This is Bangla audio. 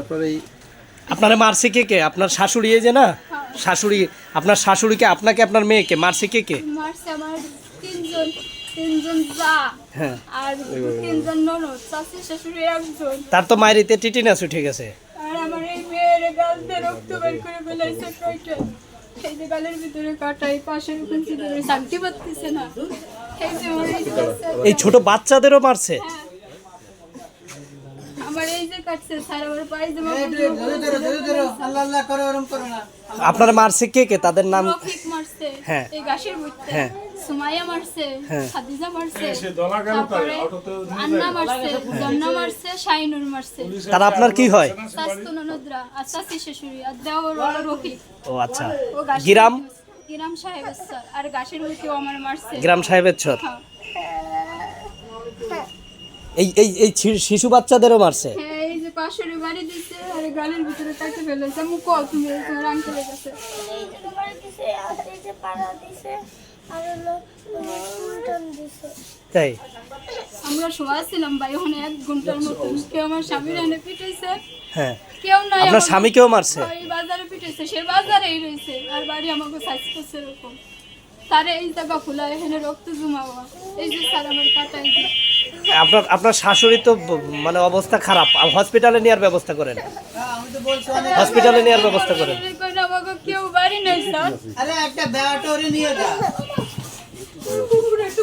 আপনার এই আপনারা মারছে কে কে? আপনার শাশুড়ি এই যে না? শাশুড়ি আপনার শাশুড়িকে আপনাকে আপনার মেয়েকে মারছে কে কে? মারছে আমার তিনজন তিনজন যা। হ্যাঁ। আর তিনজন ননদ শাশুড়ি শাশুড়ি একজন। তার তো মায়েরিতে টিটিনাস উঠে গেছে। আর আমার এই মেয়ের গাল দিয়ে রক্ত বের করে ফেলাইছে কয়টা এই যে গালের ভিতরে কাটা এই পাশের কুঞ্চি ধরে শান্তি পাচ্ছে না। এই যে এই ছোট বাচ্চাদেরও মারছে? আপনার আমার এই যে কাটছে স্যার আমার পায়ে জামা আপনারা মারছে কে কে? তাদের নাম রফিক মারছে হ্যাঁ। এই গাছের বুঝতে হ্যাঁ। সুমাইয়া মারছে হ্যাঁ। খাদিজা মারছে তারপরে আন্না মারছে জন্না মারছে শাইনুর মারছে। তারা আপনার কি হয়? শাস্তু ননদরা আর শাশুড়ি হলো রফিক ও আচ্ছা। গিরাম? গিরাম সাহেব স্যার আর গাছের বুকেও আমার মারছে। গ্রাম সাহেবের ছর। এই এই এই শিশু বাচ্চাদেরও মারছে? হ্যাঁ এই বাড়ি দিচ্ছে আর গালের ভিতরে কাটে ফেলেছে। আমি কল তুমি আঙ্কেলের কাছে তাই? আমরা শোয়া ছিলাম ভাই ওখানে এক ঘণ্টার মতন। কেউ আমার স্বামীর এনে পিটাইছে হ্যাঁ। কেউ নাই আপনার স্বামীকেও মারছে? ওই বাজারে পিটাইছে সে বাজারেই রয়েছে। আর বাড়ি আমাকে সাইজ করছে এরকম। তারে এই জায়গা খোলা এখানে রক্ত জমাওয়া। এই যে স্যার আমার কাটাই আপনার আপনার শাশুড়ি তো মানে অবস্থা খারাপ। হসপিটালে নেওয়ার ব্যবস্থা করেন। হসপিটালে নেওয়ার ব্যবস্থা করেন। একটু